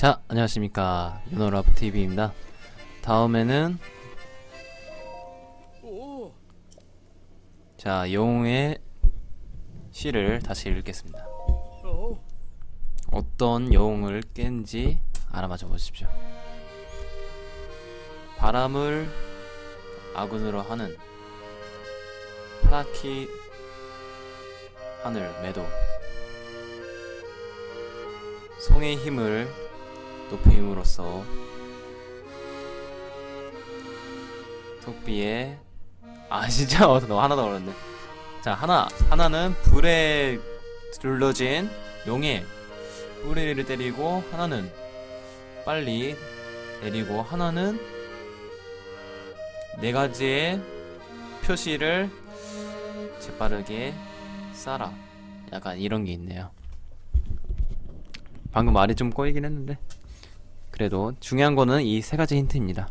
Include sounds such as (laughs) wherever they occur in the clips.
자, 안녕하십니까. 유노라브TV입니다. 다음에는, 오, 자, 영웅의 시를 다시 읽겠습니다. 오, 어떤 영웅을 깬지 알아맞혀 보십시오. 바람을 아군으로 하는 파라키 하늘 매도 송의 힘을 높임으로써 속비에 아 (laughs) 진짜 어, 너 하나 더 어렵네. 자 하나 하나는 불에 둘러진 용의. 뿌리를 때리고 하나는 빨리 내리고 하나는 네 가지의 표시를 재빠르게 쏴라. 약간 이런 게 있네요. 방금 말이 좀 꼬이긴 했는데 그래도 중요한 거는 이 세 가지 힌트입니다.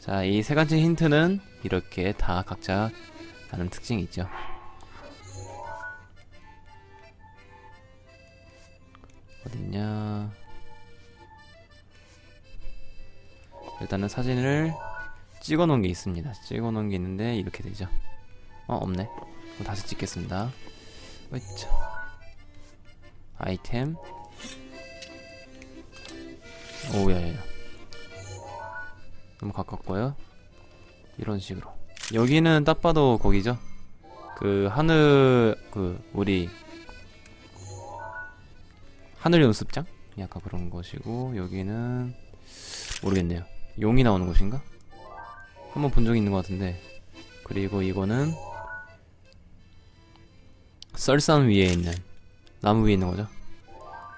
자 이 세 가지 힌트는 이렇게 다 각자 다른 특징이 있죠. 어딨냐? 일단은 사진을 찍어 놓은 게 있습니다. 찍어 놓은 게 있는데 이렇게 되죠. 어 없네. 다시 찍겠습니다. 으쌰 아이템 오야야야 너무 가깝고요 이런 식으로 여기는 딱 봐도 거기죠 그 하늘 그 우리 하늘 연습장? 약간 그런 것이고 여기는 모르겠네요. 용이 나오는 곳인가? 한번 본적 있는 것 같은데 그리고 이거는 썰산 위에 있는 나무 위에 있는 거죠.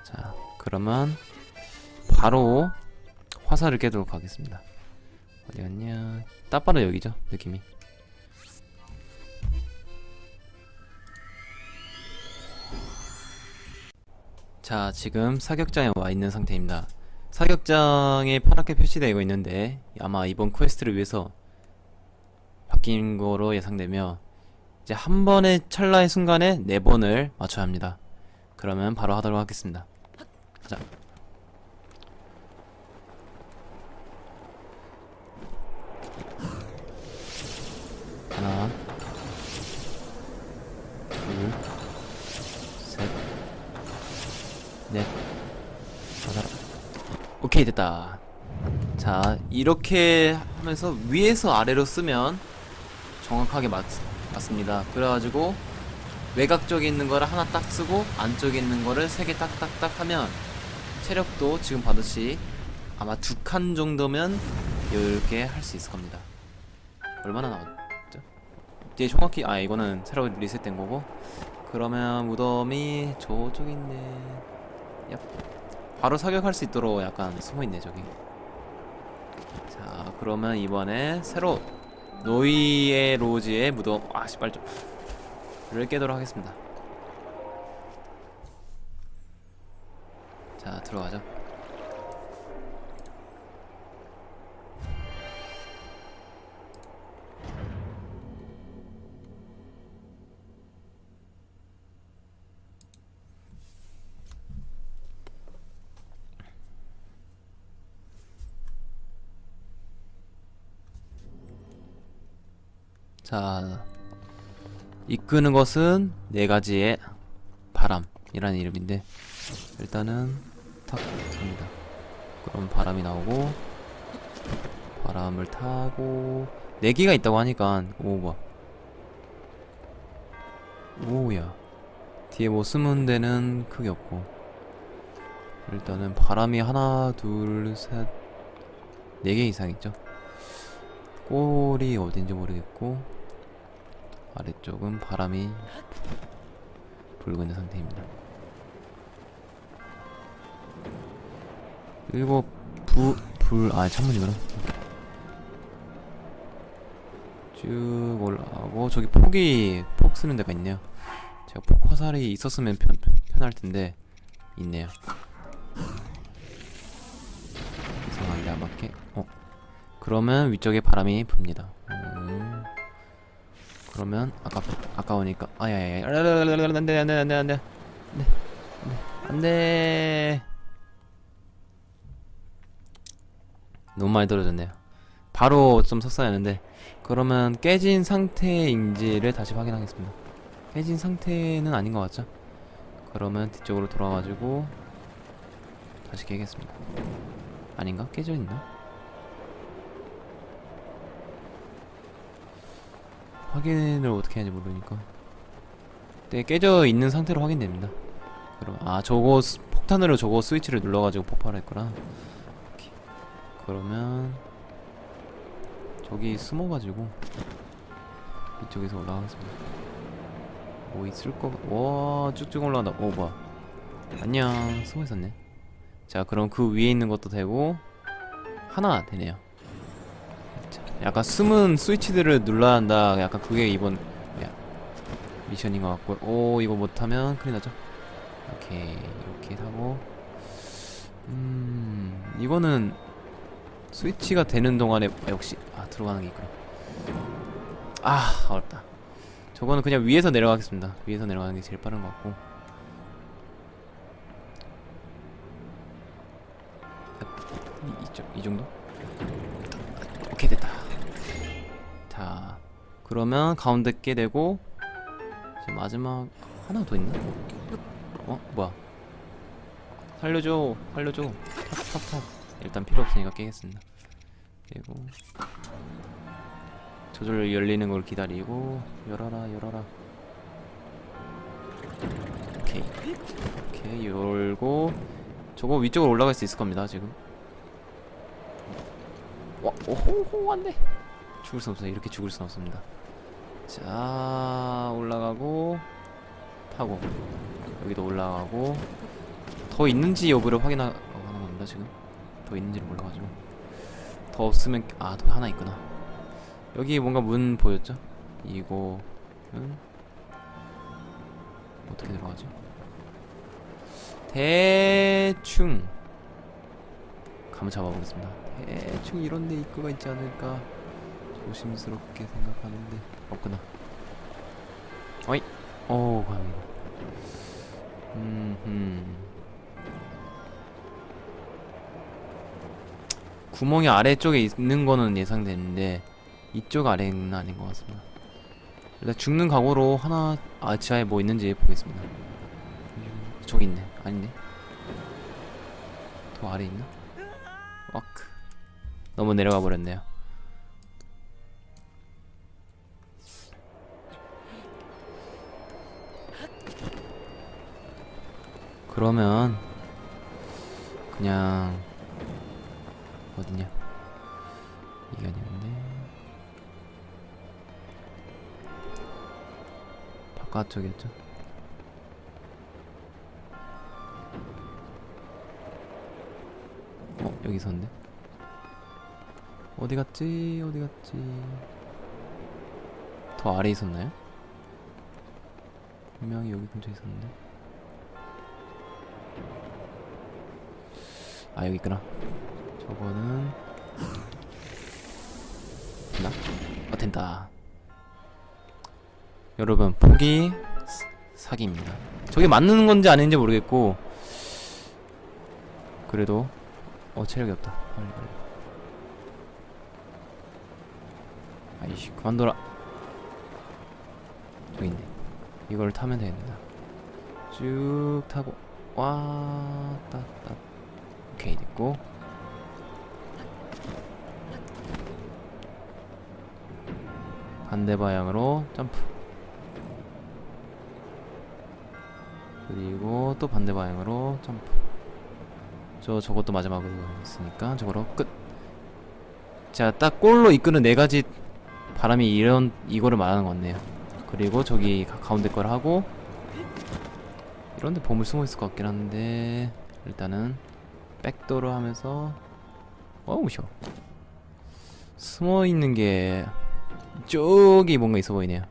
자 그러면 바로 화살을 깨도록 하겠습니다. 어디 갔냐? 딱 봐도 여기죠 느낌이. 자, 지금 사격장에 와 있는 상태입니다. 사격장에 파랗게 표시되어 있는데 아마 이번 퀘스트를 위해서 바뀐 거로 예상되며 이제 한 번의 찰나의 순간에 네 번을 맞춰야 합니다. 그러면 바로 하도록 하겠습니다. 가자. 하나, 둘, 셋, 넷, 다섯. 오케이 됐다. 자 이렇게 하면서 위에서 아래로 쓰면 정확하게 맞, 맞습니다. 그래가지고 외곽 쪽에 있는 거를 하나 딱 쓰고 안쪽에 있는 거를 세 개 딱딱딱 하면 체력도 지금 받듯이 아마 두 칸 정도면 이렇게 할 수 있을 겁니다. 얼마나 나왔죠? 이제 정확히 아 이거는 새로 리셋된 거고. 그러면 무덤이 저쪽에 있네. 얍. 바로 사격할 수 있도록 약간 숨어있네 저기. 자 그러면 이번에 새로 노이의 로지의 무덤 아 씨발 좀를 깨도록 하겠습니다. 자 들어가죠 자 이끄는 것은 네 가지의 바람이라는 이름인데 일단은 탁 갑니다. 그럼 바람이 나오고 바람을 타고 네 개가 있다고 하니까 오봐 오야 뒤에 뭐 숨은 데는 크게 없고 일단은 바람이 하나 둘 셋 네 개 이상 있죠. 꼴이 어딘지 모르겠고 아래쪽은 바람이 불고 있는 상태입니다. 그리고 부, 불, 아, 창문이구나. 쭉 올라가고, 저기 폭이, 폭 쓰는 데가 있네요. 제가 폭 화살이 있었으면 편, 편, 편할 텐데, 있네요. 이상한데 안 맞게, 어. 그러면 위쪽에 바람이 붑니다. 음. 그러면 아까 아까우니까 아야야야 안돼 안돼 안돼 안돼 안돼 너무 많이 떨어졌네요. 바로 좀 하는데 그러면 깨진 상태인지를 다시 확인하겠습니다. 깨진 상태는 아닌 것 같죠? 그러면 뒤쪽으로 돌아가지고 다시 깨겠습니다. 아닌가? 깨져 있나? 확인을 어떻게 하는지 모르니까. 네, 깨져 있는 상태로 확인됩니다. 그럼 아 저거 스- 폭탄으로 저거 스위치를 눌러가지고 폭발했구나. 오케이. 그러면 저기 숨어가지고 이쪽에서 올라가겠습니다. 뭐 있을 거? 와 쭉쭉 올라간다. 오 뭐야? 안녕 숨어 있었네. 자 그럼 그 위에 있는 것도 되고 하나 되네요. 자, 약간 숨은 스위치들을 눌러야 한다. 약간 그게 이번 야, 미션인 것 같고. 오 이거 못하면 큰일 나죠. 오케이 이렇게 하고 음 이거는 스위치가 되는 동안에 아, 역시 아 들어가는 게 있구나 아 어렵다 저거는 그냥 위에서 내려가겠습니다 위에서 내려가는 게 제일 빠른 것 같고 이, 이쪽, 이 정도? 그러면 가운데 게 되고 마지막 하나 더 있나? 어? 뭐야? 살려줘, 살려줘. 탑탑탑. 일단 필요 없으니까 깨겠습니다. 그리고 저절로 열리는 걸 기다리고 열어라, 열어라. 오케이, 오케이 열고 저거 위쪽으로 올라갈 수 있을 겁니다 지금. 와, 오호호 안돼. 죽을 수 없어요. 이렇게 죽을 수 없습니다. 자, 올라가고 타고. 여기도 올라가고. 더 있는지 여부를 확인하는 겁니다 지금. 더 있는지를 몰라가지고. 더 없으면 아 더 하나 있구나. 여기 뭔가 문 보였죠? 이거는 어떻게 들어가죠? 대충. 감을 잡아보겠습니다. 대충 이런 데 입구가 있지 않을까 조심스럽게 생각하는데 없구나 어이 어 과연 음, 구멍이 아래쪽에 있는 거는 예상되는데 이쪽 아래는 아닌 것 같습니다. 일단 죽는 각오로 하나 아 지하에 뭐 있는지 보겠습니다. 저기 있네. 아니네. 더 아래 있나? 와크. 너무 내려가 버렸네요. 그러면 그냥 어디냐? 이게 아니었네 바깥쪽이었죠? 어 여기 있었는데? 어디 갔지? 어디 갔지? 더 아래 있었나요? 분명히 여기 근처에 있었는데 아 여기 있구나. 저거는 됐나? 어 된다. 여러분 포기 사- 사기입니다. 저게 맞는 건지 아닌지 모르겠고 그래도 어 체력이 없다. 빨리 빨리. 아이씨 그만둬라. 저기 있네. 이걸 타면 되겠다 쭉 타고 와 따따 오케이 됐고. 반대 방향으로 점프. 그리고 또 반대 방향으로 점프. 저 저것도 마지막으로 있으니까 저거로 끝. 자, 딱 골로 이끄는 네 가지 바람이 이런 이거를 말하는 것 같네요. 그리고 저기 가, 가운데 걸 하고. 이런데 보물 숨어 있을 것 같긴 한데 일단은 백도로 하면서 어우 쉬워. 숨어 있는 게 저기 뭔가 있어 보이네요.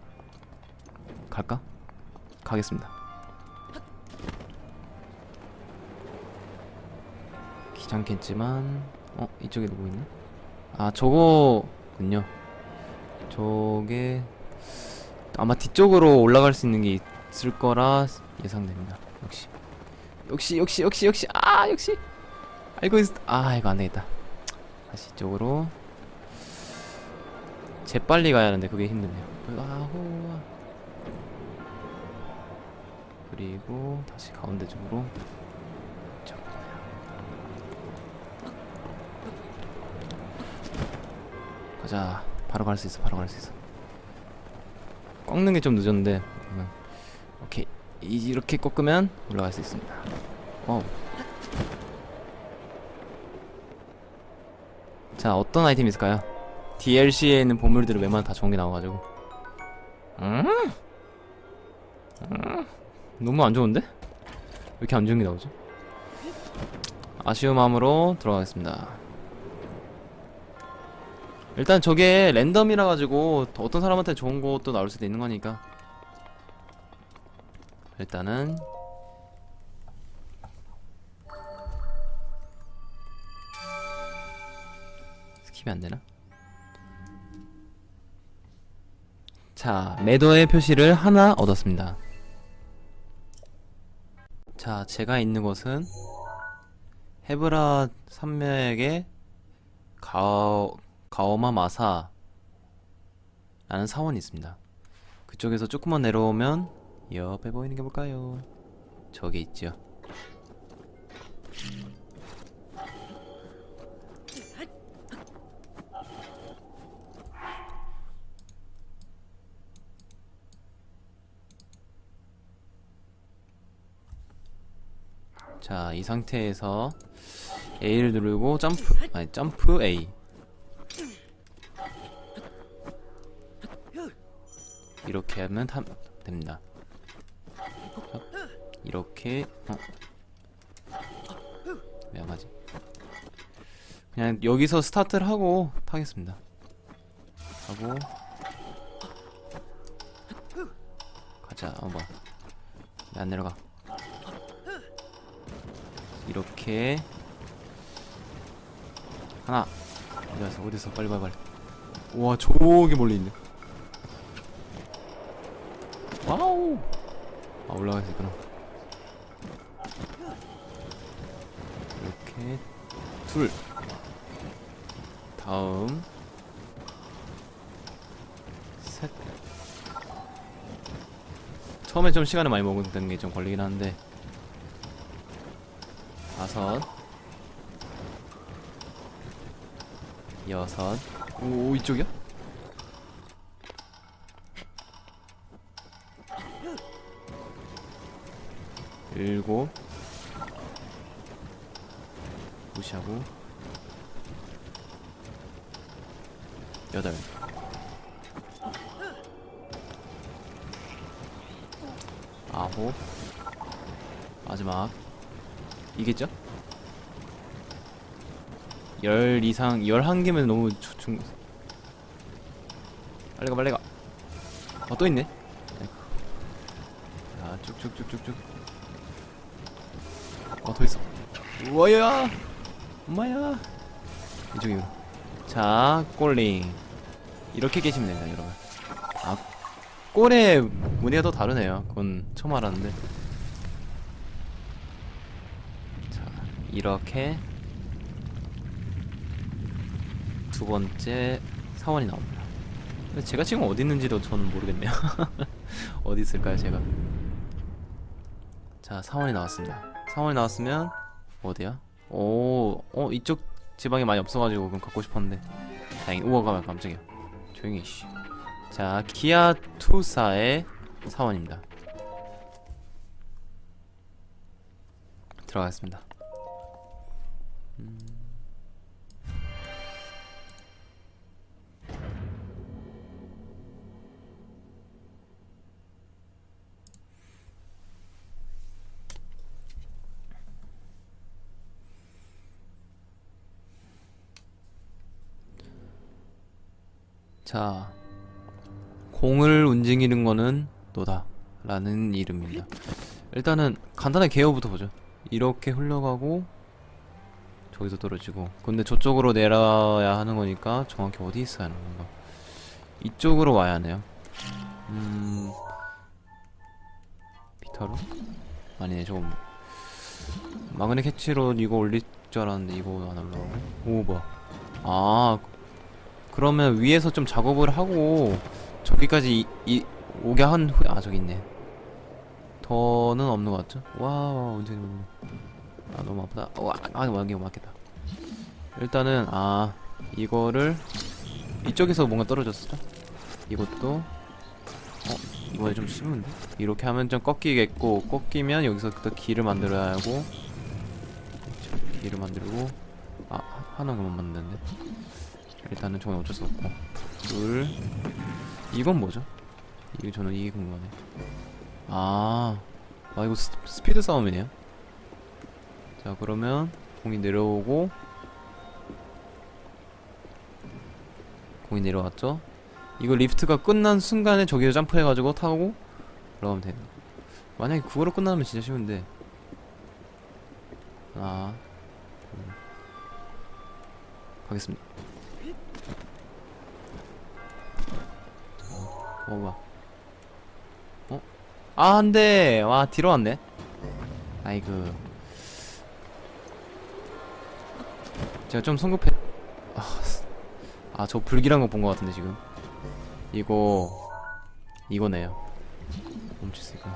갈까? 가겠습니다. 귀찮겠지만 어 이쪽에 누구 있나? 아 저거군요. 저게 아마 뒤쪽으로 올라갈 수 있는 게 있을 거라 예상됩니다. 역시 역시 역시 역시 역시 아 역시 알고 있 아 이거 안 되겠다. 다시 이쪽으로. 재빨리 가야 하는데 그게 힘드네요. 아호 그리고 다시 가운데 쪽으로. 가자. 바로 갈 수 있어 바로 갈 수 있어. 꺾는 게 좀 늦었는데 음, 오케이. 이- 이렇게 꺾으면 올라갈 수 있습니다. 어. 자 어떤 아이템이 있을까요? DLC에 있는 보물들을 웬만하면 다 좋은 게 나와가지고 음? 음? 너무 안 좋은데? 왜 이렇게 안 좋은 게 나오지? 아쉬운 마음으로 들어가겠습니다 일단 저게 랜덤이라 가지고 어떤 사람한테 좋은 것도 나올 수도 있는 거니까 일단은 스킵이 안 되나? 자, 매도의 표시를 하나 얻었습니다. 자, 제가 있는 곳은 헤브라 산맥의 가오, 가오마 마사 라는 사원이 있습니다. 그쪽에서 조금만 내려오면 옆에 보이는 게 뭘까요? 저기 있죠. 자, 이 상태에서 A를 누르고 점프, 아니 점프 A. 이렇게 하면 탐, 됩니다. 자, 이렇게 어. 왜안 가지? 그냥 여기서 스타트를 하고 타겠습니다. 하고 가자. 어 봐. 안 내려가. 이렇게 하나. 어디 갔어 어디 있어 빨리 빨리 빨리. 우와 저기 멀리 있네. 와우! 아 올라갈 수 있구나. 이렇게. 둘. 다음. 셋. 처음에 좀 시간을 많이 먹는 게 좀 걸리긴 하는데 다섯. 여섯. 오 이쪽이야? 일곱. 무시하고. 여덟. 아홉. 마지막. 이겠죠? 열 이상 열한 개면 너무 주- 중. 빨리 가 빨리 가 어 또 있네? 아이고. 자 쭉쭉쭉쭉쭉. 어더 있어. 우와야! 엄마야! 이쪽이요. 자 꼴링 이렇게 계시면 됩니다 여러분. 아 꼴의 무늬가 더 다르네요. 그건 처음 알았는데. 자 이렇게 두 번째 사원이 나옵니다. 근데 제가 지금 어디 있는지도 저는 모르겠네요. (laughs) 어디 있을까요, 제가? 자, 사원이 나왔습니다. 사원이 나왔으면 어디야? 오, 어 이쪽 지방에 많이 없어가지고 그럼 갖고 싶었는데 다행히 우와 가 깜짝이야. 조용히 해, 씨. 자, 기아 투사의 사원입니다. 들어가겠습니다. 자, 공을 움직이는 거는 너다. 라는 이름입니다. 일단은 간단하게 개요부터 보죠. 이렇게 흘러가고, 저기서 떨어지고. 근데 저쪽으로 내려야 하는 거니까 정확히 어디 있어야 하는 건가. 이쪽으로 와야 하네요. 음. 비타로? 아니네, 저거. 뭐. 마그네 캐치로 이거 올릴 줄 알았는데 이거 안 올라오고. 오, 뭐야. 아 그러면 위에서 좀 작업을 하고 저기까지 이, 이 오게 한 후에 아 저기 있네. 더는 없는 것 같죠? 와, 와 언제 아 너무 아프다. 와, 아 이거 맞겠다 일단은 아 이거를 이쪽에서 뭔가 떨어졌어? 이것도 어 이번에 좀 쉬운데? 이렇게 하면 좀 꺾이겠고 꺾이면 여기서 또 길을 만들어야 하고 길을 만들고 아 하- 하나는 못 만드는데 일단은 저건 어쩔 수 없고. 둘. 이건 뭐죠? 이게 저는 이게 궁금하네. 아, 아 이거 스, 스피드 싸움이네요. 자 그러면 공이 내려오고 공이 내려왔죠? 이거 리프트가 끝난 순간에 저기로 점프해가지고 타고 올라가면 되는 만약에 그거로 끝나면 진짜 쉬운데. 아 음. 가겠습니다 어, 뭐야 어? 아 안돼 와 뒤로 왔네. 아이고. 제가 좀 성급해. 아저 불길한 거 본 거 같은데 지금. 이거 이거네요. 멈출 수 있구나.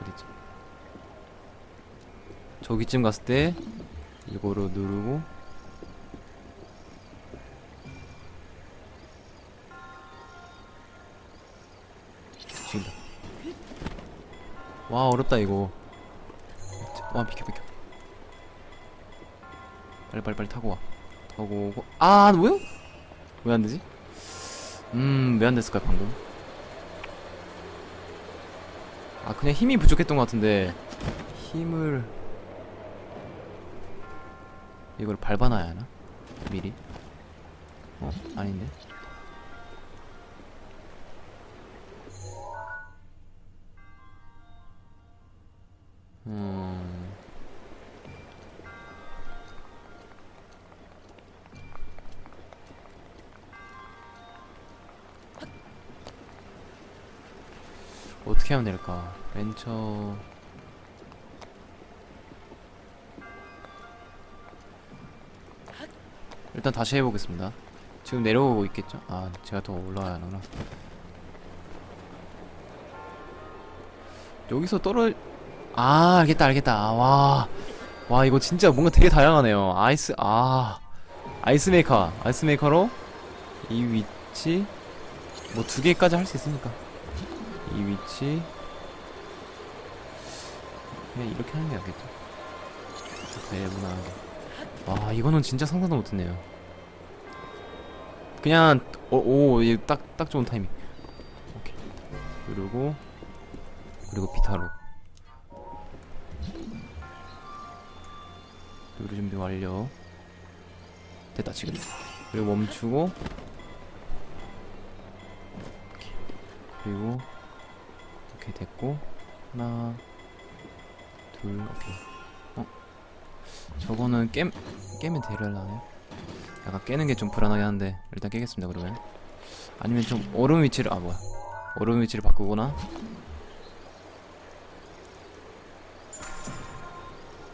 어디지? 저기쯤 갔을 때 이거로 누르고 와 어렵다 이거 와 비켜 비켜 빨리 빨리 빨리 타고 와 타고 오고 아 뭐야? 왜 안 되지? 음 왜 안 됐을까 방금? 아 그냥 힘이 부족했던 것 같은데 힘을 이걸 밟아놔야 하나? 미리? 어 아닌데 어떻게 하면 될까? 벤처 일단 다시 해보겠습니다. 지금 내려오고 있겠죠? 아, 제가 더 올라가야 하는구나. 여기서 떨어 아, 알겠다, 알겠다. 아, 와, 와, 이거 진짜 뭔가 되게 다양하네요. 아이스, 아, 아이스 메이커, 아이스 메이커로 이 위치 뭐 두 개까지 할 수 있으니까 이 위치 그냥 이렇게 하는 게 낫겠죠. 네모나게. 와, 이거는 진짜 상상도 못했네요. 그냥 어, 오, 딱딱 좋은 타이밍. 오케이. 그리고 그리고 비타로. 요리 준비 완료. 됐다 지금. 그리고 멈추고. 그리고 오케이 됐고 하나 둘 오케이. 어 저거는 깨 깨면 되려나요? 약간 깨는 게 좀 불안하긴 한데 일단 깨겠습니다 그러면. 아니면 좀 얼음 위치를 아 뭐야 얼음 위치를 바꾸거나.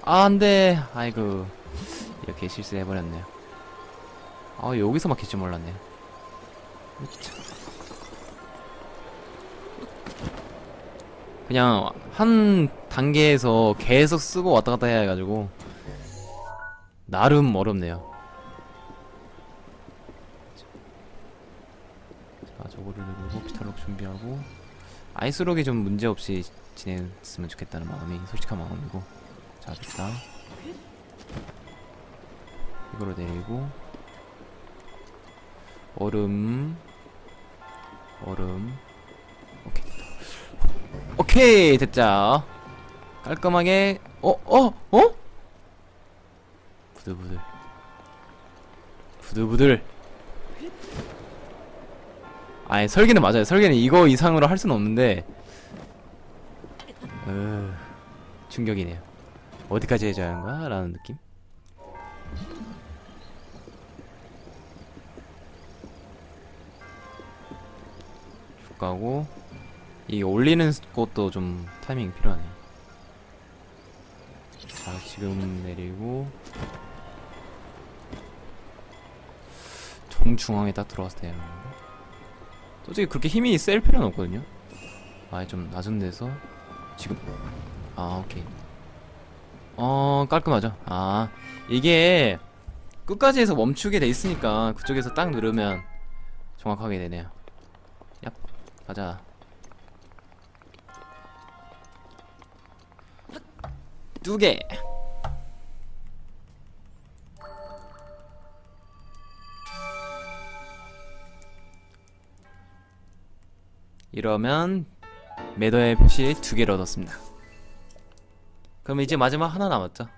아, 안 돼. 아이고. 이렇게 실수해버렸네요. 아, 여기서 막힐 줄 몰랐네. 으 그냥 한 단계에서 계속 쓰고 왔다 갔다 해가지고 나름 어렵네요. 자, 저거를 피탈록 준비하고 아이스록이 좀 문제없이 지냈으면 좋겠다는 마음이 솔직한 마음이고. 자 됐다. 이거로 내리고 얼음 얼음 오케이 됐자 깔끔하게 어? 어? 어? 부들부들 부들부들 아니 설계는 맞아요 설계는 이거 이상으로 할 수는 없는데 으 충격이네요 어디까지 해줘야 하는 거야? 라는 느낌? 쭉 가고 이 올리는 것도 좀 타이밍이 필요하네요. 자 지금 내리고 정중앙에 딱 들어왔을 때 솔직히 그렇게 힘이 셀 필요는 없거든요. 아예 좀 낮은 데서 지금. 아 오케이. 어 깔끔하죠? 아 이게 끝까지 해서 멈추게 돼 있으니까 그쪽에서 딱 누르면 정확하게 되네요. 얍 가자 두 개. 이러면 매더의 표시 두 개를 얻었습니다. 그럼 이제 마지막 하나 남았죠